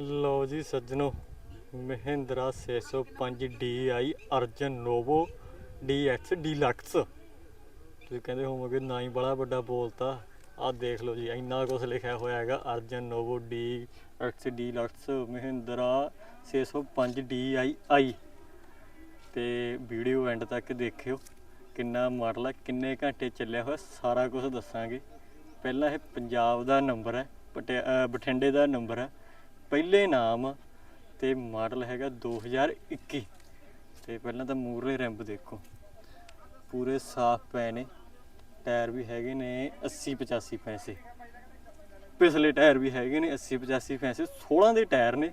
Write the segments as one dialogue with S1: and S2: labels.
S1: ਲਓ ਜੀ ਸੱਜਣੋ, Mahindra 605 DI Arjun Novo DX deluxe. ਤੁਸੀਂ ਕਹਿੰਦੇ ਹੋਵੋਗੇ, ਨਾ ਹੀ ਬੜਾ ਵੱਡਾ ਬੋਲਤਾ। ਆਹ ਦੇਖ ਲਓ ਜੀ, ਇੰਨਾ ਕੁਝ ਲਿਖਿਆ ਹੋਇਆ ਹੈਗਾ, Arjun Novo DX deluxe, Mahindra 605 DI ਤੇ ਵੀਡੀਓ ਐਂਡ ਤੱਕ ਦੇਖਿਓ, ਕਿੰਨਾ ਮਾਡਲ ਹੈ ਕਿੰਨੇ ਘੰਟੇ ਚੱਲਿਆ ਹੋਇਆ, ਸਾਰਾ ਕੁਝ ਦੱਸਾਂਗੇ। ਪਹਿਲਾਂ ਇਹ ਪੰਜਾਬ ਦਾ ਨੰਬਰ ਹੈ, ਪਟਿਆ- ਬਠਿੰਡੇ ਦਾ ਨੰਬਰ ਹੈ। ਪਹਿਲੇ ਨਾਮ ਤੇ ਮਾਡਲ ਹੈਗਾ 2021 ਤੇ ਪਹਿਲਾਂ ਤਾਂ ਮੂਰਲੇ ਰੈਂਪ ਦੇਖੋ। ਪੂਰੇ ਸਾਫ਼ ਪਏ ਨੇ। ਟਾਇਰ ਵੀ ਹੈਗੇ ਨੇ 80 85 ਪੈਸੇ। ਪਿਛਲੇ ਟਾਇਰ ਵੀ ਹੈਗੇ ਨੇ 80 85 ਪੈਸੇ। 16 ਦੇ ਟਾਇਰ ਨੇ।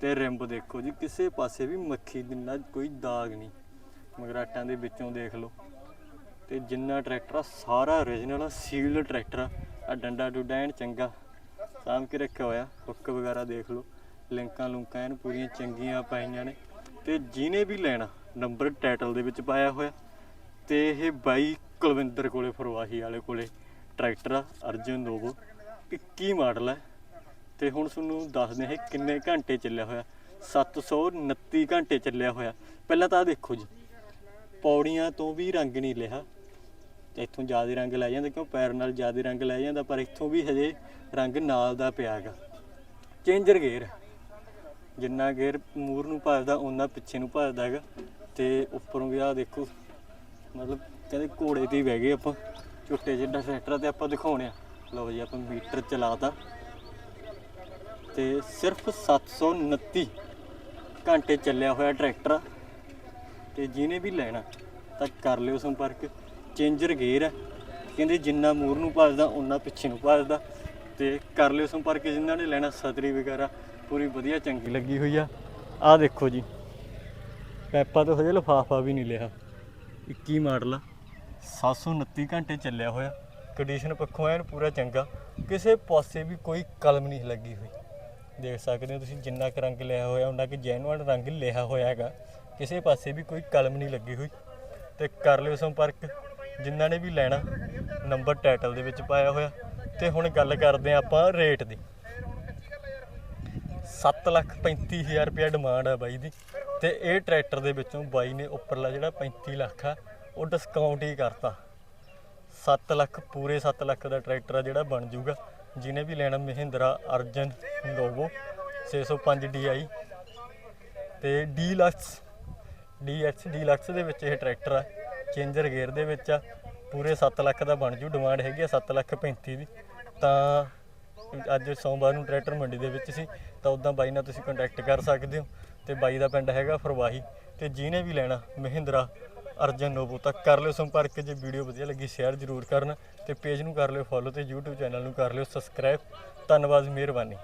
S1: ਤੇ ਰਿੰਬ ਦੇਖੋ ਜੀ, ਕਿਸੇ ਪਾਸੇ ਵੀ ਮੱਖੀ ਦਿਨਾ ਕੋਈ ਦਾਗ ਨਹੀਂ। ਮਗਰਾਟਾਂ ਦੇ ਵਿੱਚੋਂ ਦੇਖ ਲਓ। ਤੇ ਜਿੰਨਾ ਟਰੈਕਟਰ ਆ, ਸਾਰਾ origignal ਆ ਸੀਲਡ ਟਰੈਕਟਰ ਆ ਡੰਡਾ ਡੁੱਡਾ ਐਨ ਚੰਗਾ। ਸਾਂਭ ਕੇ ਰੱਖਿਆ ਹੋਇਆ। ਹੁੱਕ ਵਗੈਰਾ ਦੇਖ ਲਓ। ਲਿੰਕਾਂ ਲੁੰਕਾਂ ਐਨ ਪੂਰੀਆਂ ਚੰਗੀਆਂ ਪਾਈਆਂ ਨੇ। ਤੇ ਜਿਹਨੇ ਵੀ ਲੈਣਾ, ਨੰਬਰ ਟਾਈਟਲ ਦੇ ਵਿੱਚ ਪਾਇਆ ਹੋਇਆ। ਤੇ ਇਹ ਬਾਈ ਕੁਲਵਿੰਦਰ ਕੋਲੇ, ਫਰਵਾਹੀ ਵਾਲੇ ਕੋਲੇ। ਟਰੈਕਟਰ ਆ, ਅਰਜਨ ਨੋਵੋ। 21 ਮਾਡਲ ਹੈ ਤੇ ਹੁਣ ਤੁਹਾਨੂੰ ਦੱਸਦੇ ਹਾਂ ਇਹ ਕਿੰਨੇ ਘੰਟੇ ਚੱਲਿਆ ਹੋਇਆ। 729 ਘੰਟੇ ਚੱਲਿਆ ਹੋਇਆ। ਪਹਿਲਾਂ ਤਾਂ ਦੇਖੋ ਜੀ। ਪੌੜੀਆਂ ਤੋਂ ਵੀ ਰੰਗ ਨਹੀਂ ਲਿਆ ਇੱਥੋਂ ਜ਼ਿਆਦਾ ਰੰਗ ਲੈ ਜਾਂਦਾ, ਕਿਉਂ ਪੈਰ ਨਾਲ ਜ਼ਿਆਦਾ ਰੰਗ ਲੈ ਜਾਂਦਾ, ਪਰ ਇੱਥੋਂ ਵੀ ਹਜੇ ਰੰਗ ਨਾਲ ਦਾ ਪਿਆ ਹੈਗਾ ਚੇਂਜਰ ਗੇਅਰ। ਜਿੰਨਾ ਗੇਅਰ ਮੂਰ ਨੂੰ ਭਜਦਾ ਉਹਨਾਂ ਪਿੱਛੇ ਨੂੰ ਭਜਦਾ ਹੈਗਾ। ਤੇ ਉੱਪਰੋਂ ਵੀ ਆਹ ਦੇਖੋ, ਮਤਲਬ ਕਹਿੰਦੇ ਘੋੜੇ ਤੇ ਬਹਿ ਗਏ ਆਪਾਂ। ਝੁੱਟੇ ਜਿੱਡਾ ਟਰੈਕਟਰ ਤੇ ਆਪਾਂ ਦਿਖਾਉਣੇ ਆ। ਲਓ ਜੀ, ਆਪਾਂ ਮੀਟਰ ਚਲਾਤਾ। ਤੇ ਸਿਰਫ 729 ਘੰਟੇ ਚੱਲਿਆ ਹੋਇਆ ਟਰੈਕਟਰ ਆ। ਤੇ ਜਿਹਨੇ ਵੀ ਲੈਣਾ, ਤਾਂ ਕਰ ਲਿਓ ਸੰਪਰਕ। ਚੇਂਜਰ ਗੇਅਰ ਹੈ ਕਹਿੰਦੇ ਜਿੰਨਾ ਮੂਰ ਨੂੰ ਭਜਦਾ ਉਨਾ ਪਿੱਛੇ ਨੂੰ ਭਜਦਾ ਤੇ ਕਰ ਲਿਓ ਸੰਪਰਕ ਜਿਨ੍ਹਾਂ ਨੇ ਲੈਣਾ ਸਤਰੀ ਵਗੈਰਾ ਪੂਰੀ ਵਧੀਆ, ਚੰਗੀ ਲੱਗੀ ਹੋਈ ਆ। ਆਹ ਦੇਖੋ ਜੀ। ਪੈਪਾ ਤੋਂ ਹਜੇ ਲਫਾਫਾ ਵੀ ਨਹੀਂ ਲਿਆ। 21 ਮਾਡਲ ਆ। 729 ਘੰਟੇ ਚੱਲਿਆ ਹੋਇਆ। ਕੰਡੀਸ਼ਨ ਪੱਖੋਂ ਐਨ ਪੂਰਾ ਚੰਗਾ। ਕਿਸੇ ਪਾਸੇ ਵੀ ਕੋਈ ਕਲਮ ਨਹੀਂ ਲੱਗੀ ਹੋਈ। ਦੇਖ ਸਕਦੇ ਹੋ ਤੁਸੀਂ ਜਿੰਨਾ ਕੁ ਰੰਗ ਲਿਆ ਹੋਇਆ ਉਹਨਾਂ ਕਿ ਜੈਨੂਅਨ ਰੰਗ ਲਿਆ ਹੋਇਆ ਹੈਗਾ। ਕਿਸੇ ਪਾਸੇ ਵੀ ਕੋਈ ਕਲਮ ਨਹੀਂ ਲੱਗੀ ਹੋਈ। ਤੇ ਕਰ ਲਿਓ ਸੰਪਰਕ। ਜਿਨ੍ਹਾਂ ਨੇ ਵੀ ਲੈਣਾ ਨੰਬਰ ਟਾਈਟਲ ਦੇ ਵਿੱਚ ਪਾਇਆ ਹੋਇਆ। ਤੇ ਹੁਣ ਗੱਲ ਕਰਦੇ ਹਾਂ ਆਪਾਂ ਰੇਟ ਦੀ। 735000 ਰੁਪਏ ਡਿਮਾਂਡ ਹੈ ਬਾਈ ਦੀ। ਤੇ ਇਹ ਟਰੈਕਟਰ ਦੇ ਵਿੱਚੋਂ ਬਾਈ ਨੇ ਉੱਪਰਲਾ ਜਿਹੜਾ 35 ਲੱਖ ਆ, ਉਹ ਡਿਸਕਾਊਂਟ ਹੀ ਕਰਤਾ। 7 ਲੱਖ, ਪੂਰੇ 7 ਲੱਖ ਦਾ ਟਰੈਕਟਰ ਆ ਜਿਹੜਾ ਬਣ ਜਾਊਗਾ। ਜਿਹਨੇ ਵੀ ਲੈਣਾ ਮਹਿੰਦਰਾ, ਅਰਜਨ ਨੋਵੋ 605 DI ਤੇ ਡੀਲਕਸ ਡੀਐਕਸ ਡੀਲਕਸ ਦੇ ਵਿੱਚ ਇਹ ਟਰੈਕਟਰ ਆ। ਚੇਂਜਰ ਗੇਅਰ ਦੇ ਵਿੱਚ ਆ, ਪੂਰੇ 7 ਲੱਖ ਦਾ ਬਣ ਜੂ ਡਿਮਾਂਡ ਹੈਗੀ ਆ 7 ਲੱਖ 35 ਦੀ। ਤਾਂ ਅੱਜ ਸੋਮਵਾਰ ਨੂੰ ਟਰੈਕਟਰ ਮੰਡੀ ਦੇ ਵਿੱਚ ਸੀ, ਤਾਂ ਉਦਾਂ ਬਾਈ ਨਾਲ ਤੁਸੀਂ ਕੰਟੈਕਟ ਕਰ ਸਕਦੇ ਹੋ। ਤੇ ਬਾਈ ਦਾ ਪਿੰਡ ਹੈਗਾ ਫਰਵਾਹੀ, ਤੇ ਜਿਹਨੇ ਵੀ ਲੈਣਾ, ਮਹਿੰਦਰਾ, ਅਰਜਨ ਨੋਵੋ ਤੱਕ ਕਰ ਲਿਓ ਸੰਪਰਕ, ਜੇ ਵੀਡੀਓ ਵਧੀਆ ਲੱਗੀ ਸ਼ੇਅਰ ਜ਼ਰੂਰ ਕਰਨਾ, ਤੇ ਪੇਜ ਨੂੰ ਕਰ ਲਿਓ ਫੋਲੋ ਤੇ YouTube ਚੈਨਲ ਨੂੰ ਕਰ ਲਿਓ ਸਬਸਕ੍ਰਾਈਬ ਧੰਨਵਾਦ, ਮਿਹਰਬਾਨੀ।